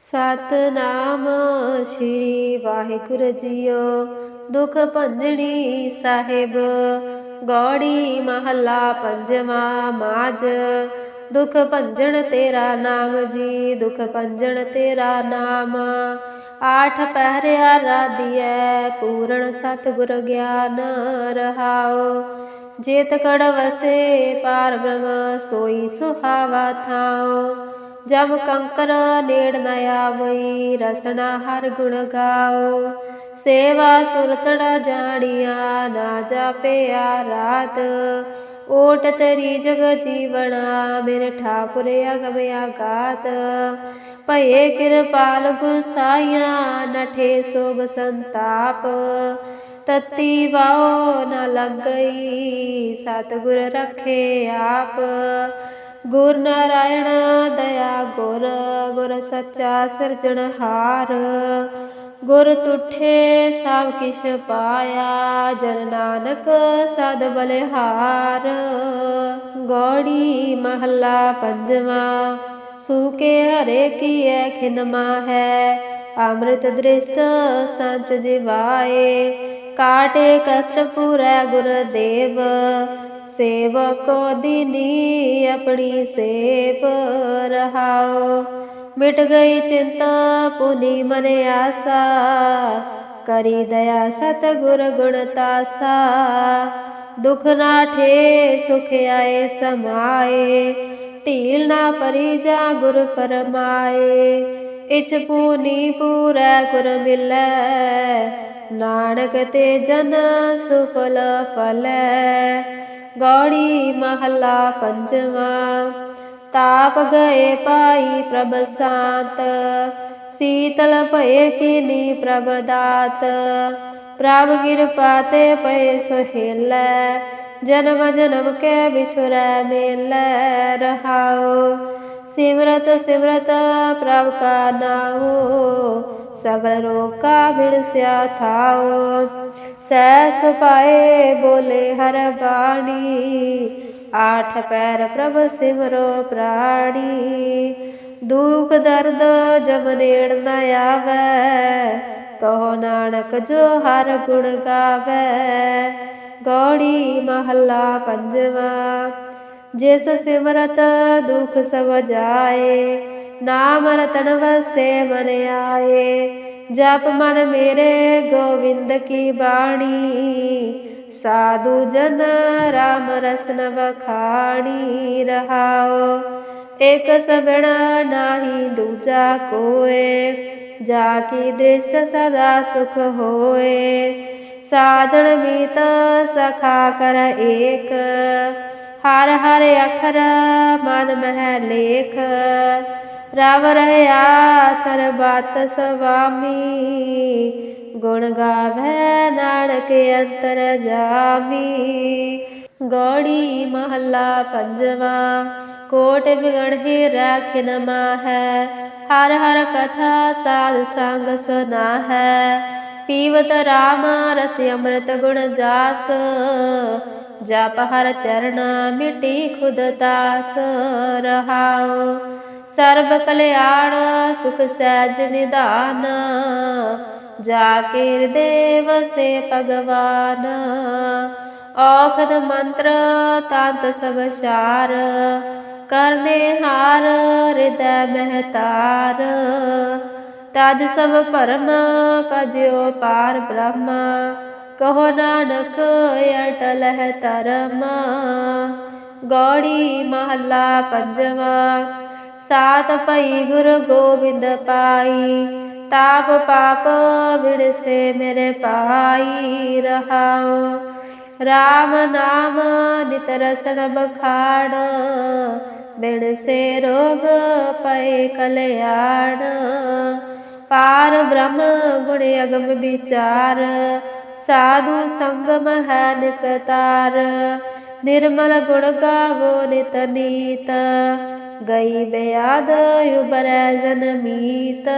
ਸਤਨਾਮ ਸ੍ਰੀ Waheguru JIO. ਦੁਖ ਭੰਜਣੀ ਸਾਹਿਬ, ਗੌੜੀ ਮਹੱਲਾ ਪੰਜਵਾਂ ਮਾਜ। ਦੁਖ ਭੰਜਣ ਤੇਰਾ ਨਾਮ ਜੀ, ਦੁਖ ਭੰਜਣ ਤੇਰਾ ਨਾਮ। ਆਠ ਪਹਿਰਿਆ ਰਾਧੀਐ, ਪੂਰਨ ਸਤਿਗੁਰ ਗਿਆਨ ਰਹਾਓ ਜੇਤ ਕੜ ਵਸੇ ਪਾਰ ਬ੍ਰਹਮ, ਸੋਈ ਸੁਹਾਵਾ ਥਾਓ ਜਬ ਕੰਕਰ ਨੇੜ ਨ ਆਵਈ, ਰਸਨਾ ਹਰ ਗੁਣ ਗਾਓ। ਸੇਵਾ ਸੁਰਤੜਾ ਜਾਣੀਆਂ, ਨਾ ਜਾਪਿਆ ਰਾਤ। ਓਟ ਤੇਰੀ ਜਗ ਜੀਵਣਾ, ਮੇਰੇ ਠਾਕੁਰ ਅਗਮ ਆਗਾਤ। ਭਏ ਕਿਰਪਾਲ ਗੁਸਾਈਆਂ ਨਠੇ ਸੋਗ ਸੰਤਾਪ। ਤਤੀ ਵਾਓ ਨਾ ਲੱਗਈ, ਸਤਿਗੁਰ ਰੱਖੇ ਆਪ। ਗੁਰ ਨਾਰਾਇਣ ਦਇਆ ਗੁਰ ਗੁਰ ਸੱਚਾ ਸਿਰਜਣਹਾਰ ਗੁਰ ਤੁਠੇ ਸਭ ਕਿਛ ਪਾਇਆ, ਜਨ ਨਾਨਕ ਸਦ ਬਲਿਹਾਰ। ਗੌੜੀ ਮਹੱਲਾ ਪੰਜਵਾਂ ਸੂਕੇ ਹਰੇ ਕੀਐ ਖਿਨਮਾ ਹੈ ਅੰਮ੍ਰਿਤ ਦ੍ਰਿਸ਼ਟ ਸੰਚ ਜਿਵਾਏ, ਕਾਟੇ ਕਸ਼ਟ ਪੂਰੈ ਗੁਰਦੇਵ ਸੇਵਕੋ ਦੀਨੀ ਆਪਣੀ ਸੇਵ ਰਹਾਓ। ਮਿਟ ਗਈ ਚਿੰਤਾ, ਪੁਨੀ ਮਨ ਆਸਾ। ਕਰੀ ਦਇਆ ਸਤ ਗੁਰ ਗੁਣ ਤਾਸਾ। ਦੁਖ ਨਾਠੇ ਸੁਖ ਆਏ, ਸਮਾਏ। ਢੀਲ ਨਾ ਪਰੀ ਜਾ ਗੁਰ ਫਰਮਾਏ। ਇਚ ਪੂਨੀ ਪੂਰੈ ਗੁਰ ਮਿਲੈ। ਨਾਨਕ ਤੇ ਜਨ ਸੁਫਲ ਫਲੈ। ਗੌੜੀ ਮਹੱਲਾ ਪੰਜਵਾਂ। ਤਾਪ ਗਏ ਪਾਈ ਪ੍ਰਭ ਸਾਤ, ਸੀਤਲ ਭਏ ਕੀਨੀ ਪ੍ਰਭ ਦਾਤ। ਪ੍ਰਭ ਕਿਰਪਾ ਤੇ ਪਏ ਸੁਹੇਲੈ, ਜਨਮ ਜਨਮ ਕੇ ਵਿਛੁਰੈ ਮੇਲੈ ਰਹਾਓ ਸਿਮਰਤ ਸਿਮਰਤ ਪ੍ਰਭ ਕਾ ਨਾਉ ਸਗਲ ਰੋਗ ਕਾ ਬਿਨਸਿਆ ਥਾਓ ਸੈਸ ਪਾਏ ਬੋਲੇ ਹਰ ਬਾਣੀ, ਆਠ ਪੈਰ ਪ੍ਰਭ ਸਿਮਰੋ ਪ੍ਰਾਣੀ। ਦੁਖ ਦਰਦ ਜਮ ਨੇੜ ਨ ਆਵੈ, ਕਹੋ ਨਾਨਕ ਜੋ ਹਰ ਗੁਣ ਗਾਵੈ। ਗੌੜੀ ਮਹੱਲਾ ਪੰਜਵਾਂ ਜਿਸ ਸਿਮਰਤ ਦੁਖ ਸਭ ਜਾਏ, ਨਾਮ ਰਤਨ ਵਸੇ ਮਨ ਆਏ। ਜਪ ਮਨ ਮੇਰੇ ਗੋਵਿੰਦ ਕੀ ਬਾਣੀ, ਸਾਧੂ ਜਨ ਰਾਮ ਰਸਨ ਵਖਾਣੀ ਰਹਾਓ ਇਕ ਸਬਣਾ ਨਾਹੀ ਦੂਜਾ ਕੋਏ, ਜਾ ਕੀ ਦ੍ਰਿਸ਼ਟ ਸਦਾ ਸੁਖ ਹੋਏ। ਸਾਜਣ ਮੀਤ ਸਖਾ ਕਰ ਏਕ ਹਰ ਹਰ ਅਖਰ ਮਨ ਮਹਿ ਲੇਖ। ਰਵ ਰਹਿਆ ਸਰਬਤ ਸੁਆਮੀ ਗੁਣ ਗਾਵੇ ਨਾਨਕ ਅੰਤਰ ਜਾਮੀ। ਗੌੜੀ ਮਹੱਲਾ ਪੰਜਵਾਂ। ਕੋਟ ਬਿਗੜ ਹੀ ਰਾਖਿਨ ਹੈ ਹਰ ਹਰ ਕਥਾ ਸਾਧ ਸੰਗ ਸੁਨਾ ਹੈ ਪੀਵਤ ਰਾਮ ਰਸ ਅੰਮ੍ਰਿਤ ਗੁਣ ਜਾਸ। ਜਪ ਹਰ ਚਰਨ ਮਿਟੀ ਖੁਦ ਤਾਸ ਰਹਾਓ ਸਰਬ ਕਲਿਆਣ ਸੁਖ ਸਹਿਜ ਨਿਦਾਨ ਜਾ ਕੇ ਦੇਵ ਸੇ ਭਗਵਾਨ। ਔਖਦ ਮੰਤਰ ਤੰਤ ਸਭ ਸ਼ਾਰ ਕਰਨੇ ਹਾਰ ਹਿਰਦੈ ਮਹਤਾਰ। ਤਜ ਸਭ ਪਰਮ ਭਜਿਓ ਪਾਰ ਬ੍ਰਹਮ ਕਹੋ ਨਾਨਕ, ਅਟਲ ਹੈ ਧਰਮ। ਗੌੜੀ ਮਹੱਲਾ ਪੰਜਵਾਂ। ਸਾਤ ਭਈ ਗੁਰ ਗੋਬਿੰਦ ਪਾਈ। ਤਾਪ ਪਾਪ ਵਿੜਸੇ ਮੇਰੇ ਪਾਈ ਰਹਾਓ ਰਾਮ ਨਾਮ ਨਿਤ ਰਸਨ ਬਖਾਣ। ਬਿਨ ਸੇ ਰੋਗ ਪਏ ਕਲਿਆਣ। ਪਾਰ ਬ੍ਰਹਮ ਗੁਣ ਅਗਮ ਵਿਚਾਰ। ਸਾਧੂ ਸੰਗਮ ਹੈ ਨਿਸਤਾਰ ਨਿਰਮਲ ਗੁਣ ਗਾਵੋ ਨਿਤ ਨੀਤ। ਗਈ ਬਿਆਦ ਉਬਰੈ ਜਨਮੀਤ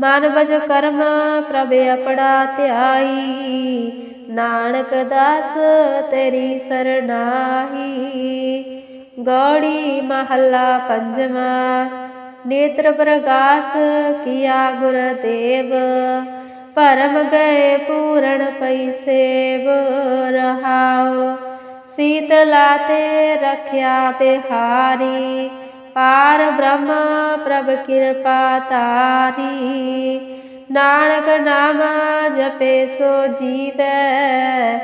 ਮਨ ਵਜ ਕਰਮ ਪ੍ਰਭ ਆਪਣਾ ਧਿਆਈ। ਨਾਨਕ ਦਾਸ ਤੇਰੀ ਸਰਨਾਹੀ ਗੌੜੀ ਮਹੱਲਾ ਪੰਜਵਾਂ। ਨੇਤਰ ਪ੍ਰਗਾਸ ਕੀਆ ਗੁਰ ਦੇਵ ਪਰਮ ਗਏ ਪੂਰਨ ਪਈ ਸੇਵ ਰਹਾਉ। ਸੀਤਲਾ ਤੇ ਰਖਿਆ ਬਿਹਾਰੀ, ਪਾਰ ਬ੍ਰਹਮ ਪ੍ਰਭ ਕਿਰਪਾ ਤਾਰੀ ਨਾਨਕ ਨਾਮ ਜਪੇ ਸੋ ਜੀਵੈ,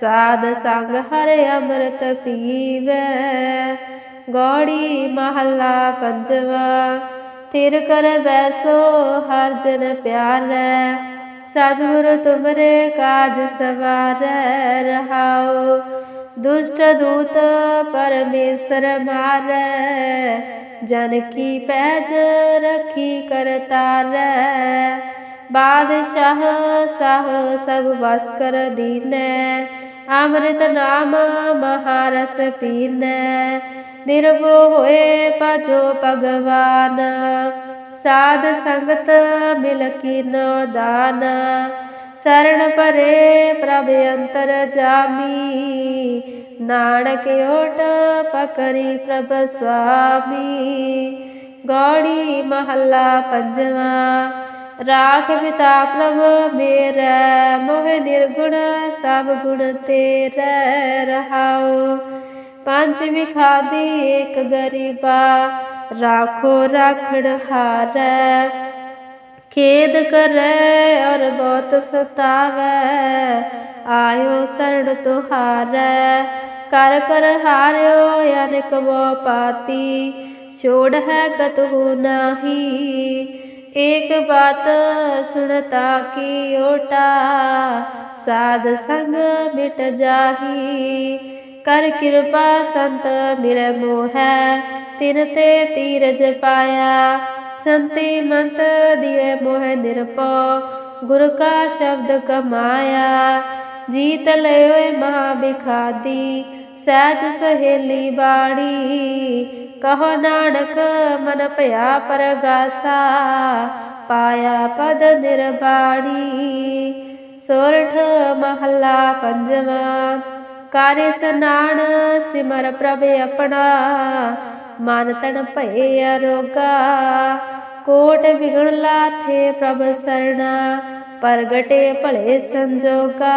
ਸਾਧ ਸੰਗ ਹਰਿ ਅੰਮ੍ਰਿਤ ਪੀਵੈ। ਗੌੜੀ ਮਹੱਲਾ ਪੰਜਵਾ ਤਿਰ ਕਰ ਵੈਸੋ ਹਰ ਜਨ ਪਿਆਰੈ। ਸਤਿਗੁਰ ਤੁਮਰੇ ਕਾਜ ਸਵਾਰੈ ਰਹਾਉ। ਦੁਸ਼ਟ ਦੂਤ ਪਰਮੇਸ਼ਰ ਮਾਰੈ। ਜਨ ਕੀ ਪੈਜ ਰਖੀ ਕਰਤਾਰੈ ਬਾਦਸ਼ਾਹ ਸਾਹ ਸਭ ਵਸ ਕਰ ਦੀਨੈ। ਅੰਮ੍ਰਿਤ ਨਾਮ ਮਹਾਰਸ ਪੀਨੈ ਨਿਰਭਉ ਹੋਏ ਭਜੋ ਭਗਵਾਨ। ਸਾਧ ਸੰਗਤ ਮਿਲ ਕੀਨੋ ਦਾਨ। ਸਰਣ ਪਰੇ ਪ੍ਰਭ ਅੰਤਰ ਜਾਮੀ। ਨਾਨਕ ਓਟ ਪਕਰੀ ਪ੍ਰਭ ਸੁਆਮੀ। ਗੌੜੀ ਮਹੱਲਾ ਪੰਜਵਾ। ਰਾਖ ਪਿਤਾ ਪ੍ਰਭ ਮੇਰਾ, ਮੋਹ ਨਿਰਗੁਣ ਸਭ ਗੁਣ ਤੇਰੇ ਰਹਾਓ ਪੰਜ ਵਿਖਾਦੀ ਏਕ ਗਰੀਬਾ ਰਾਖੋ ਰਾਖਣ ਹਾਰੈ ਖੇਦ ਕਰੈ ਔਰ ਬਹੁਤ ਸਤਾਵੈ ਆਇਓ ਸਰਣ ਤੁਹਾਰੈ ਕਰ ਕਰ ਹਾਰਿਓ ਯਾਨ ਬੋ ਪਾਤੀ ਛੋੜ ਹੈ ਕਤਹੂ ਨਾਹੀ ਏਕ ਬਾਤ ਸੁਣਤਾ ਕੀ ਓਟਾ ਸਾਧ ਸੰਗ ਮਿਟ ਜਾਹੀ ਕਰ ਕਿਰਪਾ ਸੰਤ ਮਿਲੇ ਮੋਹੈ ਤਿਨ ਤੇ ਤੀਰਜ ਪਾਇਆ। ਸੰਤੀ ਮੰਤ ਦਿਏ ਮੋਹ ਨਿਰਪਉ। ਗੁਰ ਕਾ ਸ਼ਬਦ ਕਮਾਇਆ। ਜੀਤ ਲਿਓਏ ਮਹਾ ਬਿਖਾਦੀ ਸਹਿਜ ਸਹੇਲੀ ਬਾਣੀ। ਕਹੋ ਨਾਨਕ, ਮਨ ਭਇਆ ਪਰਗਾਸਾ। ਪਾਇਆ ਪਦ ਨਿਰਬਾਣੀ। ਸੋਰਠ ਮਹੱਲਾ ਪੰਜਵਾ। ਕਾਰੇ ਸਨਾਣ, ਸਿਮਰ ਪ੍ਰਭ ਆਪਣਾ। ਮਨ ਤਨ ਭਏ ਅਰੋਗਾ। ਕੋਟ ਵਿਗਣ ਲਾਥੇ ਪ੍ਰਭ ਸਰਣਾ, ਪ੍ਰਗਟੇ ਭਲੇ ਸੰਜੋਗਾ।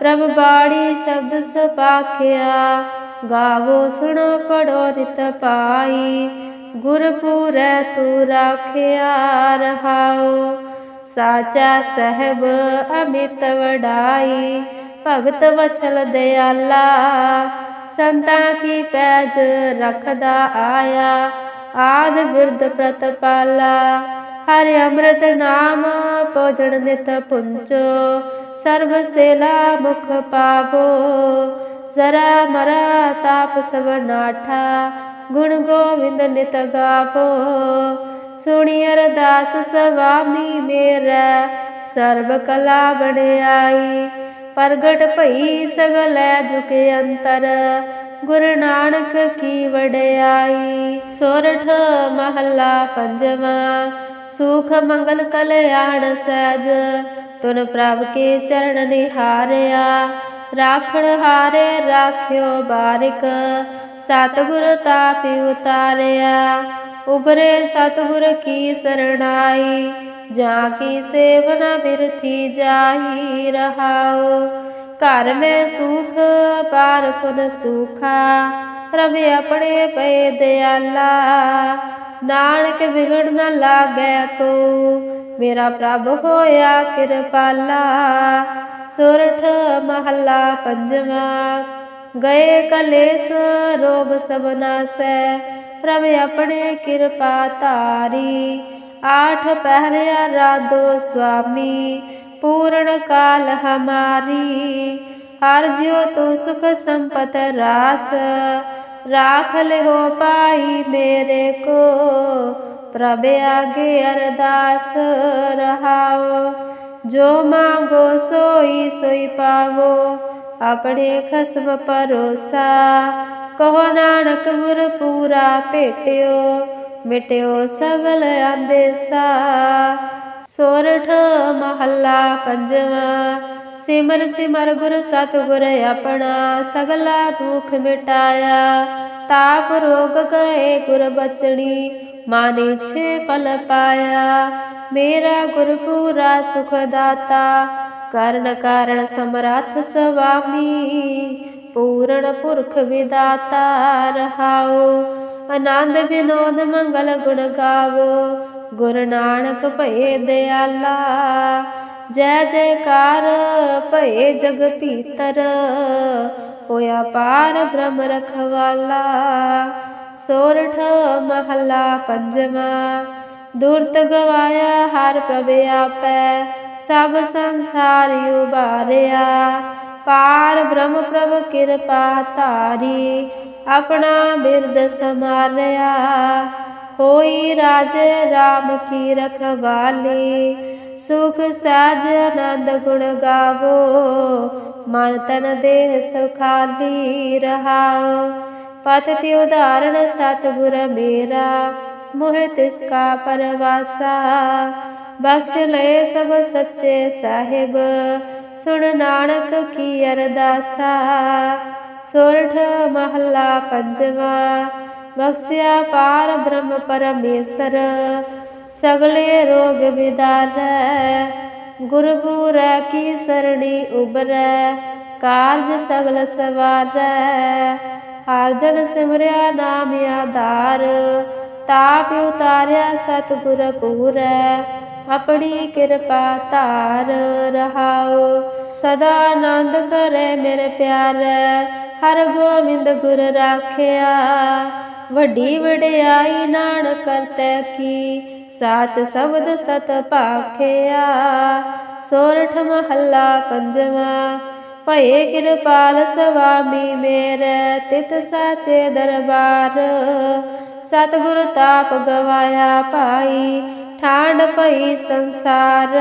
ਪ੍ਰਭ ਬਾਣੀ ਸ਼ਬਦ ਸਪਾਖਿਆ ਗਾਵੋ ਸੁਣੋ ਪੜੋ ਨਿਤ ਪਾਈ। ਗੁਰਪੂਰੈ ਤੂ ਰਾਖਿਆ ਰਹਾਓ ਸਾਚਾ ਸਹਿਬ ਅਮਿਤ ਵਡਾਈ। ਭਗਤ ਵਛਲ ਦਿਆਲਾ, ਸੰਤਾਂ ਕੀ ਪੈਜ ਰਖਦਾ ਆਇਆ, ਆਦ ਬਿਰਦ ਪ੍ਰਤਪਾਲਾ, ਹਰਿ ਅੰਮ੍ਰਿਤ ਨਾਮ ਭੋਜਨ ਨਿਤ ਪੁੰਚੋ ਸਰਬ ਸੇਲਾ ਮੁਖ ਪਾਵੋ, ਜ਼ਰਾ ਮਰਾ ਤਾਪ ਸਭ ਨਾਠਾ, ਗੁਣ ਗੋਵਿੰਦ ਨਿਤ ਗਾਵੋ, ਸੁਣੀ ਅਰਦਾਸ ਸਵਾਮੀ ਮੇਰਾ, ਸਰਬ ਕਲਾ ਬਣਾਈ ਪ੍ਰਗਟ ਭਈ ਸਗਲੈ ਝੁਕੇ ਅੰਤਰ। ਗੁਰੂ ਨਾਨਕ ਕੀ ਵਡਿਆਈ, ਸੋਰਠ ਮਹੱਲਾ ਪੰਜਵਾ। ਸੁਖ ਮੰਗਲ ਕਲਿਆਣ ਸਹਿਜ, ਤੁਨ ਪ੍ਰਭ ਕੇ ਚਰਨ ਨਿਹਾਰਿਆ। ਰਾਖਣ ਹਾਰੇ ਰਾਖਿਓ ਬਾਰਿਕ, ਸਤਿਗੁਰ ਤਾਪਿ ਉਤਾਰਿਆ। ਉਬਰੇ ਸਤਿਗੁਰ ਕੀ ਸਰਣਾਈ ਜਾਂ ਕੀ ਸੇਵਨਾ ਬਿਰਥੀ ਜਾਹੀ ਘਰ ਮੈਂ ਸੁਖ ਪਾਰ ਪੁਨ ਸੁਖਾ। ਪ੍ਰਭ ਆਪਣੇ ਪਏ ਦਿਆਲਾ। ਨਾਨਕ ਵਿਗੜ ਨ ਲਾਗੈ ਕੋ। ਮੇਰਾ ਪ੍ਰਭ ਹੋਇਆ ਕਿਰਪਾਲਾ। ਸੁਰਠ ਮਹੱਲਾ ਪੰਜਵਾ। ਗਏ ਕਲੇਸ਼, ਰੋਗ ਸਭ ਨਾਸੈ। ਪ੍ਰਭ ਆਪਣੇ ਕਿਰਪਾ ਤਾਰੀ ਆਠ ਪਹਿਰਿਆ ਰਾਧੋ ਸੁਆਮੀ, ਪੂਰਨ ਕਾਲ ਹਮਾਰੀ। ਹਰ ਜਿਉ ਤੂੰ ਸੁਖ ਸੰਪਤ ਰਾਸ, ਰਾਖ ਲਿਓ ਪਾਈ ਮੇਰੇ ਕੋ। ਪ੍ਰਭ ਆਗੇ ਅਰਦਾਸ ਰਹਾਓ, ਜੋ ਮੰਗੋ ਸੋਈ ਸੋਈ ਪਾਵੋ। ਆਪਣੇ ਖਸਮ ਪਰੋਸਾ ਕਹੋ ਨਾਨਕ ਗੁਰ ਪੂਰਾ ਭੇਟਿਓ। ਮਿਟਿਓ ਸਗਲ ਆਂਦੇਸਾ। ਸੋਰਠ ਮਹੱਲਾ ਪੰਜਵਾ। ਸਿਮਰ ਸਿਮਰ ਗੁਰ ਸਤਿਗੁਰ ਆਪਣਾ, ਸਗਲਾ ਦੁਖ ਮਿਟਾਇਆ। ਤਾਪ ਰੋਗ ਗਏ ਗੁਰ ਬਚਣੀ, ਮਾਨੇ ਛੇ ਫਲ ਪਾਇਆ। ਮੇਰਾ ਗੁਰਪੂਰਾ ਸੁਖ ਦਾਤਾ ਕਰਨ ਕਾਰਣ ਸਮਰੱਥ ਸੁਆਮੀ ਪੂਰਨ ਪੁਰਖ ਵਿਦਾਤਾ ਰਹਾਓ। ਆਨੰਦ ਵਿਨੋਦ ਮੰਗਲ ਗੁਣ ਗਾਵੋ, ਗੁਰ ਨਾਨਕ ਭਏ ਦਿਆਲਾ। ਜੈ ਜੈਕਾਰ ਭਏ ਜਗ ਭੀਤਰ, ਹੋਇਆ ਪਾਰ ਬ੍ਰਹਮ ਰਖਵਾਲਾ। ਸੋਰਠ ਮਹੱਲਾ ਪੰਜਵਾਂ, ਦੁਰਤ ਗਵਾਇਆ ਹਰ ਪ੍ਰਭ ਆਪੈ। ਸਭ ਸੰਸਾਰ ਉਬਾਰਿਆ ਪਾਰ ਬ੍ਰਹਮ ਪ੍ਰਭ ਕਿਰਪਾ ਤਾਰੀ ਆਪਣਾ ਬਿਰਦ ਸਮਾਰਿਆ। ਹੋਈ ਰਾਜ RAM ਕੀ ਰਖਵਾਲੀ। ਸੁਖ ਸਾਜ ਆਨੰਦ ਗੁਣ ਗਾਵੋ। ਮਨ ਤਨ ਦੇਹ ਸੁਖਾਲੀ ਰਹਾਓ ਪਤਿ ਉਦਾਹਰਣ ਸਤਿਗੁਰ ਮੇਰਾ। ਮੋਹਿ ਤਿਸ ਕਾ ਪਰਵਾਸਾ। ਬਖਸ਼ ਲਏ ਸਭ ਸੱਚੇ ਸਾਹਿਬ। ਸੁਣ ਨਾਨਕ ਕੀ ਅਰਦਾਸਾ। ਸੋਰਠ ਮਹੱਲਾ ਪੰਜਵਾ, ਬਖਸ਼ਿਆ ਪਾਰ ਬ੍ਰਹਮ ਪਰਮੇਸ਼ਰ, ਸਗਲੇ ਰੋਗ ਵਿਦਾਰੈ, ਗੁਰਪੂਰੈ ਕੀ ਸਰਣੀ ਉਬਰੈ, ਕਾਰਜ ਸਗਲ ਸਵਾਰੈ ਹਰ ਜਨ ਸਿਮਰਿਆ ਨਾਮ ਆਧਾਰ, ਤਾਪ ਉਤਾਰਿਆ ਸਤਿਗੁਰ ਪੂਰੈ, ਆਪਣੀ ਕਿਰਪਾ ਧਾਰ ਰਹਾਓ ਸਦਾ ਆਨੰਦ ਕਰੇ ਮੇਰੇ ਪਿਆਰੇ ਹਰ ਗੋਬਿੰਦ ਗੁਰ ਰਾਖਿਆ, ਵੱਡੀ ਵਡਿਆਈ ਨਾਨਕ ਕਰਤੈ ਕੀ, ਸਾਚ ਸ਼ਬਦ ਸਤ ਭਾਖਿਆ। ਸੋਰਠ ਮਹੱਲਾ ਪੰਜਵਾ, ਭਏ ਕਿਰਪਾਲ ਸਵਾਮੀ ਮੇਰੇ, ਤਿਤ ਸਾਚੇ ਦਰਬਾਰ। ਸਤਿਗੁਰ ਤਾਪ ਗਵਾਇਆ ਪਾਈ ਸੰਸਾਰ।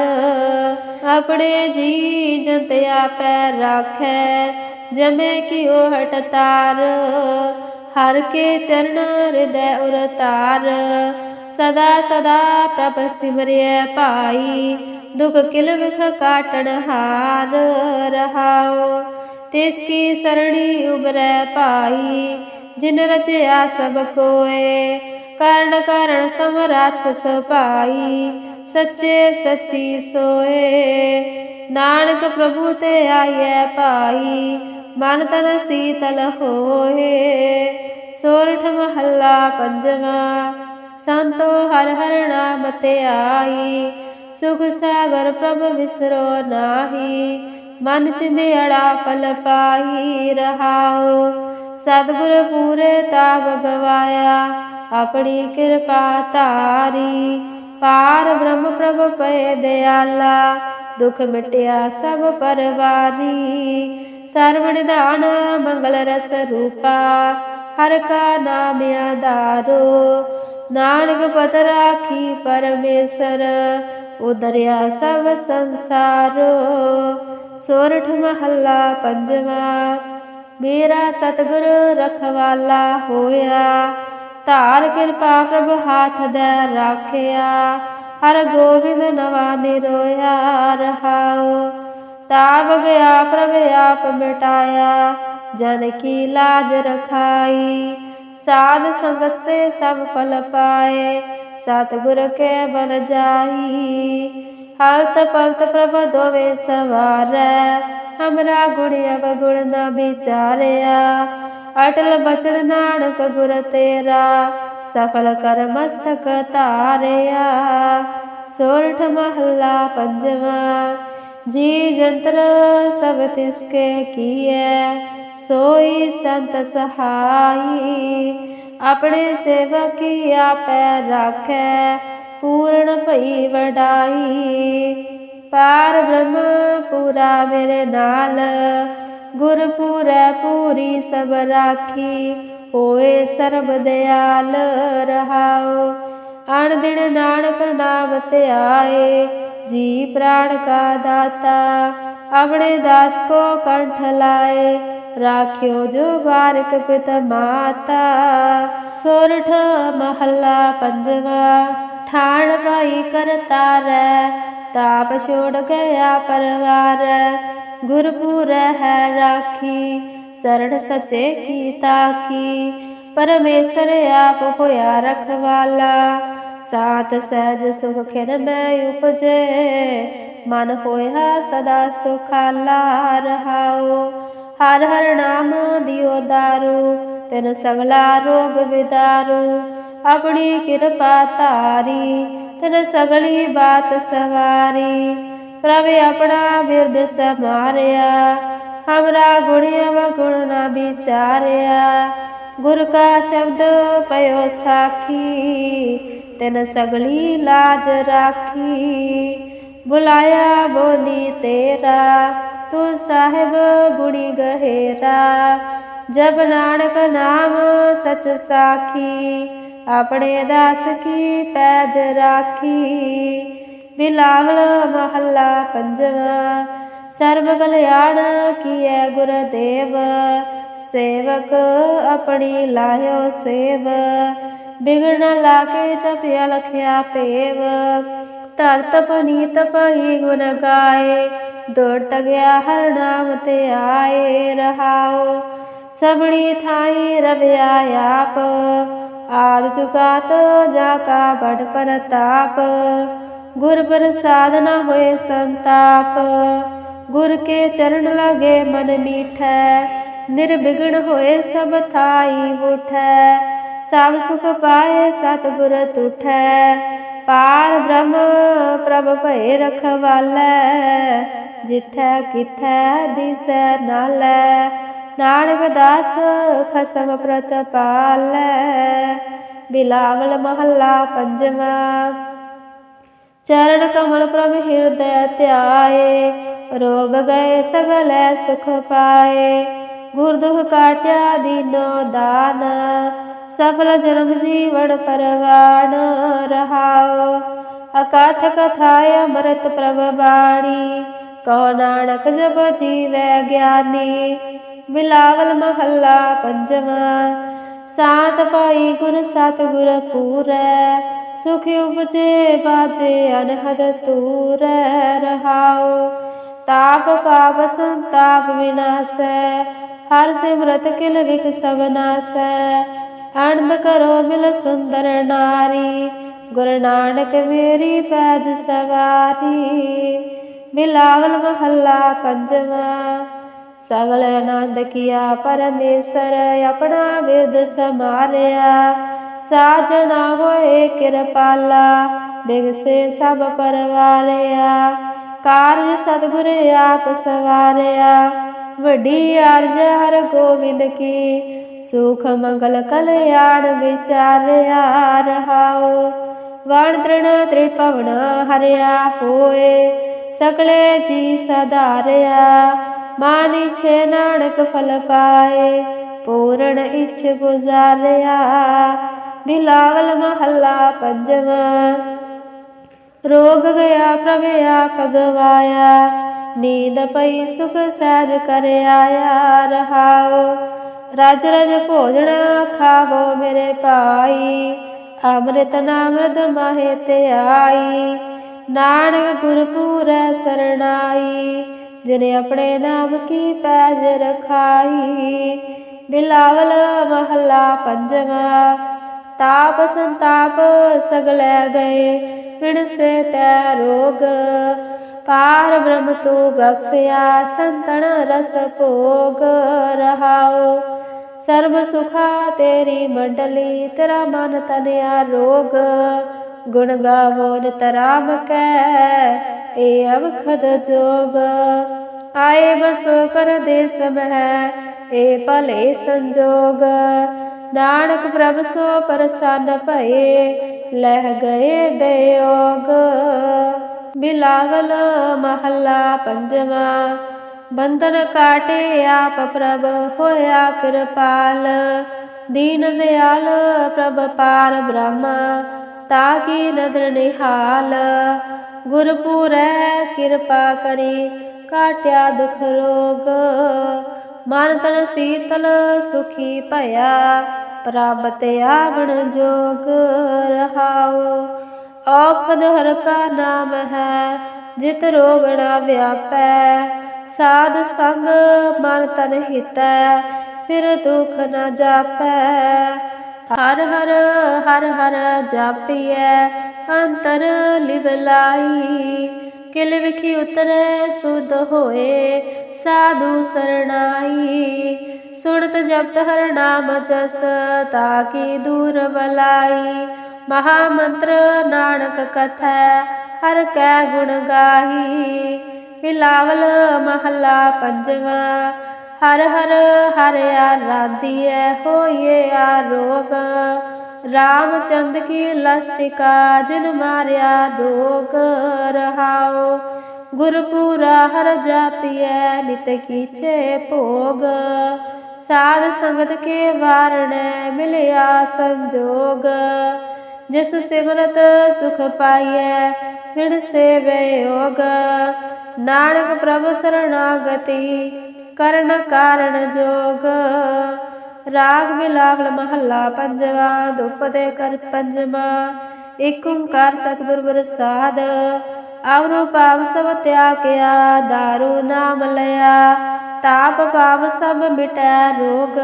ਆਪਣੇ ਜੀ ਜੰਤ ਆਪੈ ਰਾਖੈ, ਜਮੇ ਕਿਉ ਹਟ ਤਾਰ। ਹਰ ਕੇ ਚਰਨ ਹਿਰਦੈ ਉਰ ਤਾਰ। ਸਦਾ ਸਦਾ ਪ੍ਰਭ ਸਿਮਰਿਐ ਭਾਈ, ਦੁਖ ਕਿਲ ਵਿਖ ਕਾਟਣ ਹਾਰ। ਰਹਾਓ ਤਿਸ ਕੀ ਸਰਣੀ ਉਬਰੈ ਭਾਈ, ਜਿਨ ਰਚਿਆ ਸਭ ਕੋਏ। ਕਰਨ ਕਾਰਣ ਸਮਰੱਥ ਸੁਭਾਈ, ਸੱਚੇ ਸੱਚੀ ਸੋਏ। ਨਾਨਕ ਪ੍ਰਭੂ ਤੇ ਆਈਐ ਭਾਈ, ਮਨ ਤਨ ਸੀਤਲ ਹੋਏ। ਸੋਰਠ ਮਹੱਲਾ ਪੰਜਵਾ, ਸੰਤੋ ਹਰ ਹਰ ਨਾਮ ਤੇ ਆਈ। ਸੁਖ ਸਾਗਰ ਪ੍ਰਭ ਵਿਸਰੋ ਨਾਹੀ, ਮਨ ਚਿੰਦਿਆੜਾ ਫਲ ਪਾਈ ਰਹਾਓ ਸਤਿਗੁਰ ਪੂਰੇ ਤਾਪ ਗਵਾਇਆ ਆਪਣੀ ਕਿਰਪਾ ਧਾਰੀ। ਪਾਰ ਬ੍ਰਹਮ ਪ੍ਰਭ ਪਏ ਦਿਆਲਾ, ਦੁਖ ਮਿਟਿਆ ਸਭ ਪਰਵਾਰੀ। ਸਰਵ ਨਿਧਾਨ ਮੰਗਲ ਰਸ ਰੂਪਾ, ਹਰ ਕਾ ਨਾਮ ਆਧਾਰੋ। ਨਾਨਕ ਪਤ ਰਾਖੀ ਪਰਮੇਸ਼ਰ, ਉਦਰਿਆ ਸਭ ਸੰਸਾਰੋ। ਸੋਰਠ ਮਹੱਲਾ ਪੰਜਵਾ, ਮੇਰਾ ਸਤਿਗੁਰ ਰਖਵਾਲਾ ਹੋਇਆ। ਧਾਰ ਕਿਰਪਾ ਪ੍ਰਭ ਹਾਥ ਦੇ ਰਾਖਿਆ, ਹਰ ਗੋਬਿੰਦ ਨਵਾ ਨਿਰੋਇਆ ਰਹਾਓ ਤਾਵ ਗਿਆ ਪ੍ਰਭ ਆਪ ਮਿਟਾਇਆ, ਜਨ ਕੀ ਲਾਜ ਰਖਾਈ। ਸਾਧ ਸੰਗਤ ਤੇ ਸਭ ਫਲ ਪਾਏ, ਸਤਿਗੁਰ ਕੇ ਬਲ ਜਾਈ। ਹਲਤ ਪਲਤ ਪ੍ਰਭ ਦੋਵੇ ਸਵਾਰੈ, ਹਮਰਾ ਗੁਣ ਅਵਗੁਣ ਨਾ ਵਿਚਾਰਿਆ। ਅਟਲ ਬਚਨ ਨਾਨਕ ਗੁਰ ਤੇਰਾ, ਸਫਲ ਕਰ ਮਸਤਕ ਧਾਰਿਆ ਸੋਰਠ ਮਹੱਲਾ ਪੰਜਵਾ, ਜੀ ਜੰਤਰ ਸਭ ਤਿਸਕੇ ਕੀਐ, ਸੋਈ ਸੰਤ ਸਹਾਈ। ਆਪਣੇ ਸੇਵਕੀ ਆਪੈ ਰਾਖੈ, ਪੂਰਨ ਭਈ ਵਡਾਈ। ਪਾਰ ਬ੍ਰਹਮ ਪੂਰਾ ਮੇਰੇ ਨਾਲ ਗੁਰ ਪੂਰੈ ਪੂਰੀ ਸਭ ਰਾਖੀ, ਹੋਏ ਸਰਬ ਦਿਆਲ ਰਹਾਓ ਅਣ ਦਿਨ ਨਾਨਕ ਨਾਮ ਤੇ ਆਏ, ਜੀ ਪ੍ਰਾਣ ਕਾ ਦਾਤਾ। ਆਪਣੇ ਦਾਸ ਕੋ ਕੰਠ ਲਾਏ, ਰਾਖਿਓ ਜੋ ਬਾਰਕ ਪਿਤ ਮਾਤਾ। ਸੋਰਠ ਮਹੱਲਾ ਪੰਜਵਾ, ਠਾਣ ਭਾਈ ਕਰਤਾਰੈ, ਤਾਪ ਛੋੜ ਗਿਆ ਪਰਵਾਰ। ਗੁਰਪੁਰ ਹੈ ਰਾਖੀ, ਸਰਣ ਸਚੇ ਕੀ? ਤਾਕੀ ਪਰਮੇਸ਼ਰ ਆਪ ਹੋਇਆ ਰਖਵਾਲਾ, ਸਾਤ ਸਹਿਜ ਸੁਖ ਖਿਨ ਮੈਂ ਉਪਜੇ। ਮਨ ਹੋਇਆ ਸਦਾ ਸੁਖਾਲਾ ਰਹਾਓ ਹਰ ਹਰ ਨਾਮ ਦਿਓ ਦਾਰੂ, ਤਿਨ ਸਗਲਾ ਰੋਗ ਵਿਦਾਰੂ ਆਪਣੀ ਕਿਰਪਾ ਤਾਰੀ ਤਿਨ ਸਗਲੀ ਬਾਤ ਸਵਾਰੀ। ਪ੍ਰਭ ਆਪਣਾ ਬਿਰਦ ਸਮਾਰਿਆ ਹਮਰਾ ਗੁਣ ਅਵਗੁਣ ਨਾ ਵਿਚਾਰਿਆ। ਗੁਰ ਕਾ ਸ਼ਬਦ ਪਇਓ ਸਾਖੀ, ਤਿਨ ਸਗਲੀ ਲਾਜ ਰਾਖੀ। ਬੁਲਾਇਆ ਬੋਲੀ ਤੇਰਾ ਤੂੰ ਸਾਹਿਬ ਗੁਣੀ ਗਹਿਰਾ। ਜਬ ਨਾਨਕ ਨਾਮ ਸਚ ਸਾਖੀ, ਆਪਣੇ ਦਾਸ ਕੀ ਪੈਜ ਰਾਖੀ। ਬਿਲਾਵਲ ਮਹੱਲਾ ਪੰਜਵਾਂ, ਸਰਬ ਕਲਿਆਣ ਕੀਐ ਗੁਰਦੇਵ ਸੇਵਕ ਆਪਣੀ ਲਾਇਓ ਸੇਵ, ਬਿਗੜ ਲਾ ਕੇ ਜਪਿਆ ਲਖਿਆ ਪੇਵ ਧਰਤ ਪਨੀਤ ਪਈ ਗੁਣ ਗਾਏ ਦੌੜ ਗਿਆ ਹਰ ਨਾਮ ਤੇ ਆਏ ਰਹਾਓ ਸਭਣੀ ਥਾਈ ਰਵਿਆ ਆਪ, ਆਦ ਚੁਕਾਤ ਜਾ ਕਾ ਬੜ ਪ੍ਰਤਾਪ ਗੁਰ ਪ੍ਰਸਾਦ ਨਾ ਹੋਏ ਸੰਤਾਪ। ਗੁਰ ਕੇ ਚਰਨ ਲਗੇ ਮਨ ਮੀਠੈ। ਨਿਰਵਿਘਨ ਹੋਏ ਸਭ ਥਾਈ ਉਠੈ। ਸਭ ਸੁਖ ਪਾਏ ਸਤਿਗੁਰ ਤੁਠੈ। ਪਾਰ ਬ੍ਰਹਮ ਪ੍ਰਭ ਭਏ ਰਖਵਾਲੈ ਜਿਥੈ ਕਿਥੈ ਦਿਸੈ ਨਾਲੈ। ਨਾਨਕ ਦਾਸ ਖਸਮ ਪ੍ਰਤਪਾਲੈ। ਬਿਲਾਵਲ ਮਹੱਲਾ ਪੰਜਵਾਂ। ਚਰਨ ਕਮਲ ਪ੍ਰਭ ਹਿਰਦੈ ਧਿਆਏ, ਰੋਗ ਗਏ ਸਗਲੈ ਸੁਖ ਪਾਏ। ਗੁਰ ਦੁਖ ਕਾਟਿਆ ਦੀਨੋ ਦਾਨ, ਸਫਲ ਜਨਮ ਜੀਵਨ ਪਰਵਾਣ ਰਹਾਓ ਅਕਾਥ ਕਥਾਇ ਅਮਰਤ ਪ੍ਰਭ ਬਾਣੀ ਕਹੋ ਨਾਨਕ ਜਬ ਜੀਵੈ ਗਿਆਨੀ। ਬਿਲਾਵਲ ਮਹੱਲਾ ਪੰਜਵਾਂ, ਸਾਤ ਪਾਈ ਗੁਰ ਸਤ ਗੁਰ ਪੂਰੈ ਸੁਖ ਉਪਜੇ ਬਾਜੇ ਅਨਹਦ ਤੂਰੈ ਰਹਾਓ। ਤਾਪ ਪਾਪ ਸੰਤਾਪ ਵਿਨਾਸੈ, ਹਰ ਸਿਮਰਤ ਕਿਲ ਵਿਖ ਸਭ ਨਾਸੈ। ਕਰੋ ਮਿਲ ਸੁੰਦਰ ਨਾਰੀ, ਗੁਰ ਨਾਨਕ ਮੇਰੀ ਪੈਜ ਸਵਾਰੀ। ਬਿਲਾਵਲ ਮਹੱਲਾ ਪੰਜਵਾਂ, ਸਗਲ ਆਨੰਦ ਕੀਆ ਪਰਮੇਸ਼ਰ ਆਪਣਾ ਬਿਰਦ ਸਮਾਰਿਆ। ਸਾਜਣਾ ਹੋਏ ਕਿਰਪਾਲਾ ਬਿਗਸੇ ਸਭ ਪਰਵਾਰਿਆ। ਕਾਰਜ ਸਤਿਗੁਰ ਆਪ ਸਵਾਰਿਆ। ਵੱਡੀ ਅਰਜ ਹਰ ਗੋਬਿੰਦ ਕੀ, ਸੁਖ ਮੰਗਲ ਕਲਿਆਣ ਵਿਚਾਰਿਆ ਰਹਾਓ ਵਣ ਤ੍ਰਿਣ ਤ੍ਰਿਪਵਨ ਹਰਿਆ ਹੋਏ, ਸਗਲੇ ਜੀ ਸਦਾਰਿਆ ਮਾਨੀ ਛੇ ਨਾਨਕ ਫਲ ਪਾਏ, ਪੂਰਨ ਇੱਛ ਗੁਜ਼ਾਰਿਆ ਬਿਲਾਵਲ ਮਹੱਲਾ ਪੰਜਵਾਂ। ਰੋਗ ਗਿਆ ਪ੍ਰਭ ਆਪ ਗਵਾਇਆ ਨੀਂਦ ਪਈ ਸੁਖ ਸਹਿਜ ਕਰ ਆਇਆ ਰਹਾਓ ਰਾਜ ਰਜ ਭੋਜਨ ਖਾਵੋ ਮੇਰੇ ਪਾਈ ਅੰਮ੍ਰਿਤ ਨਾਮਰਦ ਮਾਹੇ ਤੇ ਆਈ। ਨਾਨਕ ਗੁਰਪੂਰੈ ਸਰਣਾਈ, ਜਿਨੇ ਆਪਣੇ ਨਾਮ ਕੀ ਪੈਜ ਰਖਾਈ। ਬਿਲਾਵਲ ਮਹੱਲਾ ਪੰਜਵਾਂ। ਤਾਪ ਸੰਤਾਪ ਸਗਲੇ ਗਏ ਵਿਣ ਤੈ ਰੋਗ। ਪਾਰ ਬ੍ਰਹਮ ਤੂ ਬਖਸਿਆ, ਸੰਤਨ ਰਸ ਭੋਗ ਰਹਾਓ। ਸਰਬ ਸੁਖਾ ਤੇਰੀ ਮੰਡਲੀ, ਤੇਰਾ ਮਨ ਤਨਿਆ ਰੋਗ। ਗੁਣ ਗਾਵੋ ਨਿਤਰਾਮ ਕੈ, ਏ ਅਵਖਦ ਜੋਗ। ਆਏ ਬਸੋ ਕਰ ਦੇ ਸਮਹਿ ਏ ਭਲੇ ਸੰਜੋਗ। ਨਾਨਕ ਪ੍ਰਭ ਸੋ ਪ੍ਰਸੰਨ ਭਏ, ਲਹਿ ਗਏ ਬਿਯੋਗ। ਬਿਲਾਵਲ ਮਹੱਲਾ ਪੰਜਵਾਂ, ਬੰਧਨ ਕਾਟੇ ਆਪ ਪ੍ਰਭ ਹੋਇਆ ਕਿਰਪਾਲ। ਦੀਨ ਦਿਆਲ ਪ੍ਰਭ ਪਾਰ ਬ੍ਰਹਮਾ, ਤਾ ਕੀ ਨਦਰ ਨਿਹਾਲ। ਗੁਰਪੂਰੈ ਕਿਰਪਾ ਕਰੀ, ਕਾਟਿਆ ਦੁਖ ਰੋਗ। ਮਨ ਤਨ ਸੀਤਲ ਸੁਖੀ ਭਇਆ, ਪ੍ਰਭ ਤੇ ਆਵਣ ਜੋਗ ਰਹਾਓ ਔਖਦ ਹਰ ਕਾ ਨਾਮ ਹੈ, ਜਿਤ ਰੋਗ ਨਾ ਵਿਆਪੈ। ਸਾਧ ਸੰਗ ਮਨ ਤਨ ਹਿਤੈ, ਫਿਰ ਦੁਖ ਨਾ ਜਾਪੈ। ਹਰ ਹਰ ਹਰ ਹਰ ਜਾਪੀਐ, ਅੰਤਰ ਲਿਵ ਲਾਈ। ਕਿਲ ਵਿਖੀ ਉਤਰੈ, ਸੁਧ ਹੋਏ। ਸਾਧੂ ਸਰਣਾਈ, ਸੁਣਤ ਜਪਤ ਹਰ ਨਾਮ ਜਸ, ਤਾਕੀ ਦੂਰ ਬਲਾਈ। ਮਹਾ ਮੰਤਰ ਨਾਨਕ ਕਥੈ, ਹਰ ਕੈ ਗੁਣ ਗਾਹੀ ਬਿਲਾਵਲ ਮਹੱਲਾ ਪੰਜਵਾ, ਹਰ ਹਰ ਹਰ ਆਰਾਧੀਐ ਹੋਈਏ ਆਰੋਗ ਰਾਮਚੰਦ ਕੀ ਲਸਟਿਕਾ ਜਿਨ ਮਾਰਿਆ ਰੋਗ ਰਹਾਓ। ਗੁਰਪੂਰਾ ਹਰ ਜਾਪੀਐ, ਨਿਤ ਕੀਚੇ ਭੋਗ। ਸਾਧ ਸੰਗਤ ਕੇ ਵਾਰਣੈ, ਮਿਲਿਆ ਸੰਜੋਗ। ਜਿਸ ਸਿਮਰਤ ਸੁਖ ਪਾਈਐ ਵਿਣ ਸੇਵੇ ਯੋਗ। ਨਾਨਕ ਪ੍ਰਭ ਸਰਣਾਗਤੀ, ਕਰਨ ਕਾਰਣ ਜੋਗ। ਰਾਗ ਮਿਲਾਵਲ ਮਹੱਲਾ ਪੰਜਵਾ ਦੁਪਦੇ ਕਰ ਪੰਜਵਾ। ਏਕ ਓੰਕਾਰ ਸਤਿਗੁਰ ਪ੍ਰਸਾਦ ਅਵਰੋ ਪਾਪ ਸਭ ਤਿਆਗਿਆ, ਦਾਰੂ ਨਾਮ ਲਿਆ। ਤਾਪ ਪਾਪ ਸਭ ਮਿਟੈ ਰੋਗ,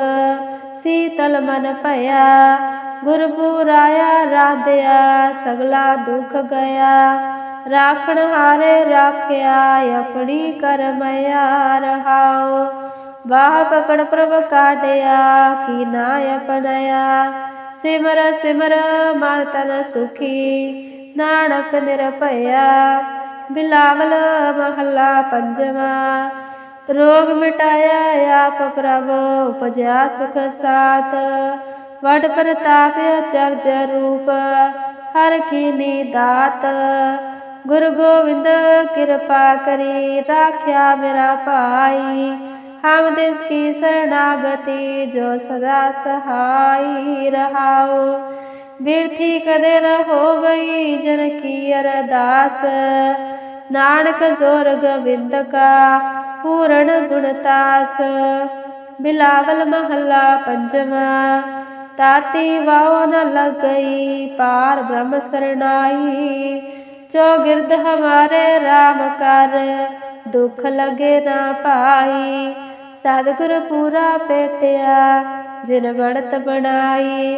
ਸੀਤਲ ਮਨ ਭਇਆ। ਗੁਰਪੁਰਾਇਆ ਰਾਧਿਆ, ਸਗਲਾ ਦੁਖ ਗਿਆ ਰਾਖਣ ਹਾਰੇ, ਰਾਖਿਆ, ਆਪਣੀ ਕਰਮਇਆ ਰਹਾਓ ਬਾਹ ਪਕੜ ਪ੍ਰਭ ਕਾਟਿਆ ਕੀ ਨਾ ਅਪਣਿਆ ਸਿਮਰ ਸਿਮਰ ਮਨ ਤਨ ਸੁਖੀ, ਨਾਨਕ ਨਿਰਭਇਆ। ਬਿਲਾਵਲ, ਮਹੱਲਾ ਪੰਜਵਾ, ਰੋਗ ਮਿਟਾਇਆ ਆਪ ਪ੍ਰਭ, ਉਪਜਿਆ ਸੁਖ ਸਾਤ ਵਡ ਪ੍ਰਤਾਪ ਅਚਰਜ ਰੂਪ, ਹਰ ਕੀਨੀ ਦਾਤ। ਗੁਰੂ ਗੋਬਿੰਦ ਕਿਰਪਾ ਕਰੀ, ਰਾਖਿਆ ਮੇਰਾ ਭਾਈ। ਹਮ ਤਿਸ ਕੀ ਸਰਣਾਗਤੀ ਜੋ ਸਦਾ ਸਹਾਈ ਰਹਾਓ ਬਿਰਥੀ ਕਦੇ ਨ ਹੋਵਈ, ਜਨ ਕੀ ਅਰਦਾਸ। ਨਾਨਕ ਜ਼ੋਰ ਗੋਬਿੰਦ ਕਾ, ਪੂਰਨ ਗੁਣਤਾਸ ਬਿਲਾਵਲ ਮਹੱਲਾ ਪੰਜਵਾ, ਤਾਤੀ ਵਾਉ ਨ ਲਗਈ, ਪਾਰ ਬ੍ਰਹਮ ਸਰਣਾਈ ਜੋ ਗਿਰਦ ਹਮਾਰੇ RAM ਕਰ, ਦੁਖ ਲਗੇ ਨਾ ਪਾਈ। ਸਤਿਗੁਰ ਪੂਰਾ ਪੇਟਿਆ, ਜਿਨ ਬਣਤ ਬਣਾਈ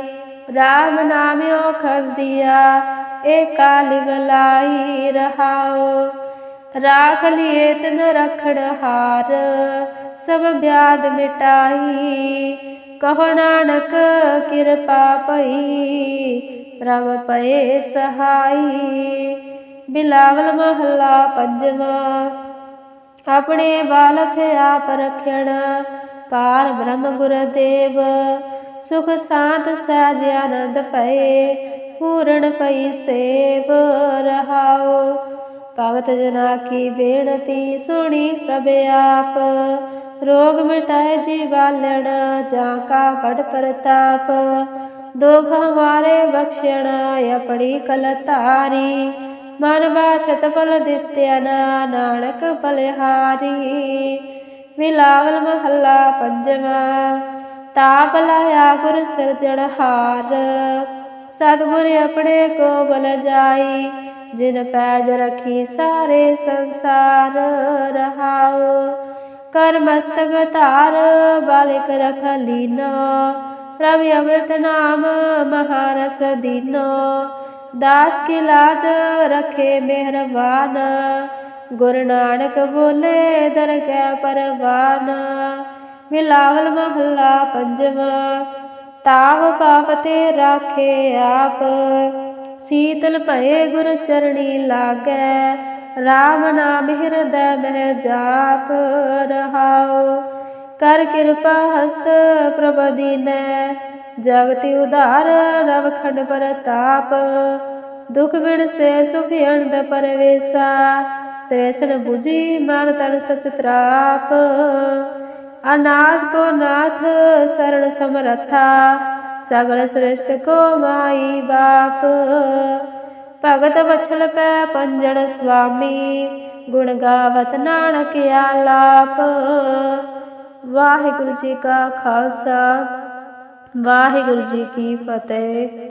RAM ਨਾਮਿਓ ਖੰਦੀਆ ਏ ਕਾਲੀ ਗਲਾਈ ਰਹਾਓ ਰਾਖ ਲਿਏ ਤਨ ਰਖਣ ਹਾਰ, ਸਭ ਬਿਆਦ ਮਿਟਾਈ। ਕਹੋ ਨਾਨਕ, ਕਿਰਪਾ ਪਈ ਪ੍ਰਭ ਪਏ ਸਹਾਈ। ਬਿਲਾਵਲ ਮਹੱਲਾ ਪੰਜਵਾ ਆਪਣੇ ਬਾਲਕ ਆਪ ਰਖਣ। ਪਾਰ ਬ੍ਰਹਮ ਗੁਰਦੇਵ, ਸੁਖ ਸਾਤ ਸਹਿਜ ਆਨੰਦ ਪਏ ਪੂਰਨ ਪਈ ਸੇਵ ਰਹਾਓ ਭਗਤ ਜਨਾ ਕੀ ਬੇਨਤੀ ਸੁਣੀ ਪ੍ਰਭ ਆਪ। ਰੋਗ ਮਿਟਾਏ ਜੀਵਾਲਣ, ਜਾਂ ਕਾ ਵਡ ਪ੍ਰਤਾਪ। ਦੋਖ ਹਮਾਰੇ ਬਖਸ਼ਣ ਆਪਣੀ ਕਲ ਧਾਰੀ ਮਨ ਬਾਛਤ ਫਲ ਦਿੱਤਿਆ ਨਾ, ਨਾਨਕ ਬਲਿਹਾਰੀ। ਵਿਲਾਵਲ ਮਹੱਲਾ ਪੰਜਵਾ, ਤਾਪ ਲਾਇਆ ਗੁਰ ਸਿਰਜਣਹਾਰ ਸਤਿਗੁਰ ਆਪਣੇ ਕੋ ਬਲ ਜਾਈ, ਜਿਨ ਪੈਜ ਰਖੀ ਸਾਰੇ ਸੰਸਾਰ ਰਹਾਓ ਕਰ ਮਸਤਕ ਧਾਰ, ਬਾਲਿਕ ਰਖ ਲੀਨੋ। ਪ੍ਰਭ ਅੰਮ੍ਰਿਤ ਨਾਮ, ਮਹਾਰਸ ਦੀਨੋ। ਦਾਸ ਕੀ ਲਾਜ ਰਖੇ ਮਿਹਰਬਾਨ। ਗੁਰ ਨਾਨਕ ਬੋਲੇ ਦਰਗਹਿ ਪਰਵਾਨ। ਮਿਲਾਵਲ ਮਹੱਲਾ ਪੰਜਵਾ, ਤਾਵ ਪਾਪ ਤੇ ਰਾਖੇ ਆਪ। ਸੀਤਲ ਭਏ ਗੁਰ ਚਰਣੀ ਲਾਗੈ RAM ਨਾਮ ਹਿਰਦੈ ਮਹਿ ਜਾਪ। ਰਹਾਉ, ਕਰ ਕਿਰਪਾ ਹਸਤ ਪ੍ਰਭ ਦੀਨੈ ਜਗਤਿ ਉਧਾਰ ਨਵਖੰਡ ਪ੍ਰਤਾਪ। ਦੁਖ ਬਿਨ ਸੇ ਸੁਖ ਅਨੰਦ ਪਰਵੇਸਾ। ਤ੍ਰੇਸਨ 부ਜੀ ਮਨ ਤਨ ਸਚ ਤਰਾਪ। ਅਨਾਥ ਕੋ ਨਾਥ, ਸਰਣ ਸਮਰਥਾ। ਸਗਲ ਸ੍ਰਿਸ਼ਟ ਕੋ ਮਾਈ ਬਾਪ। ਭਗਤ ਵਛਲ ਪੈ ਪੰਜਣ ਸੁਆਮੀ ਗੁਣ ਗਾਵਤ ਨਾਨਕ ਆਲਾਪ ਵਾਹਿਗੁਰੂ ਜੀ ਕਾ ਖਾਲਸਾ। ਵਾਹਿਗੁਰੂ ਜੀ ਕੀ ਫਤਿਹ।